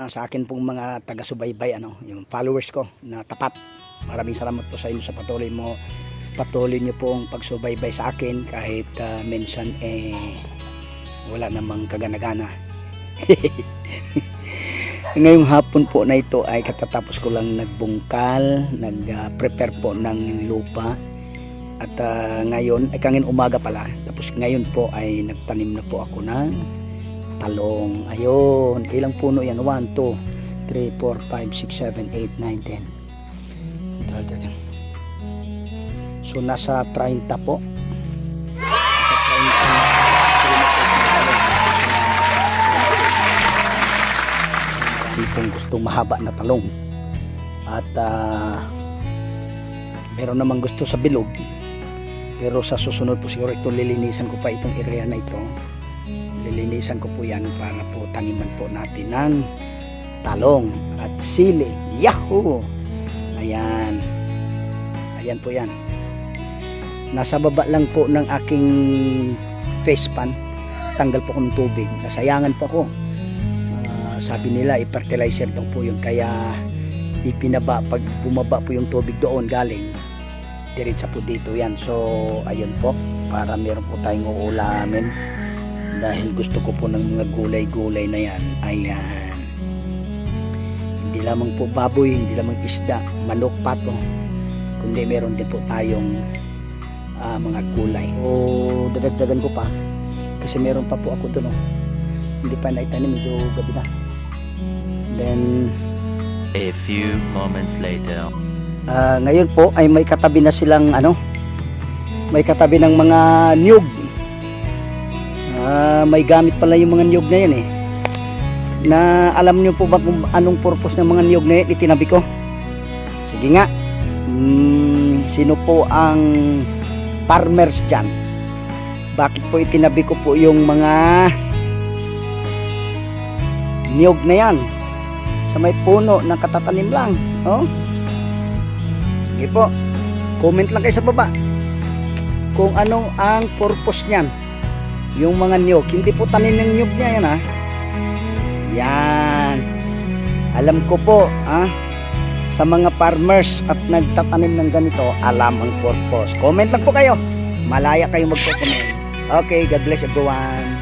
Ah, sa akin pong mga taga-subaybay ano, yung followers ko na tapat. Maraming salamat po sa inyo sa patuloy mo patuloy niyo pong pagsubaybay sa akin kahit ah, minsan eh wala namang kaganagana. Ngayong hapon po na ito ay katatapos ko lang nagbungkal, nag-prepare po ng lupa. At ah, ngayon, ay kangin umaga pala. Tapos ngayon po ay nagtanim na po ako ng talong. Ayun, ilang puno yan? 1, 2, 3, 4, 5, 6, 7, 8, 9, 10. So nasa 30 po. Nasa 30. Tipong gustong mahaba na talong. At ah, meron namang gusto sa bilog. Pero sa susunod po siguro ito lilinisan ko pa itong area na ito. Lilinisan ko po yan para po taniman po natin ng talong at sili. Yahoo! Ayan. Ayan po yan. Nasa baba lang po ng aking face pan. Tanggal po ng tubig. Nasayangan po ako. Ah, sabi nila i-fertilizer daw po yun. Kaya ipinaba. Pag bumaba po yung tubig doon galing, diretsa po dito yan. So, ayun po. Para meron po tayong uulamin. Dahil gusto ko po ng mga gulay-gulay na yan. Ayan. Hindi lamang po baboy, hindi lamang isda, manok, pato. Kundi meron din po tayong ah, mga gulay. O dadagdagan ko pa. Kasi meron pa po ako doon. Oh. Hindi pa naitanim, medyo gabi na. Then, A few moments later. Ah, ngayon po ay may katabi na silang ano may katabi ng mga niyog Ah, may gamit pala yung mga niyog na yan eh. Na alam niyo po ba kung anong purpose ng mga niyog na yan? Itinabi ko. Sige nga. Hmm, sino po ang farmers dyan? Bakit po itinabi ko po yung mga niyog na yan? Sa may puno na katatanim lang oh Sige po. Comment lang kayo sa baba. Kung anong ang purpose niyan. Yung mga niyog. Hindi po tanim ng niyog niya yan ha. Yan. Alam ko po ha. Sa mga farmers at nagtatanim ng ganito, alam ang purpose. Comment lang po kayo. Malaya kayo magpo-comment. Okay, God bless everyone.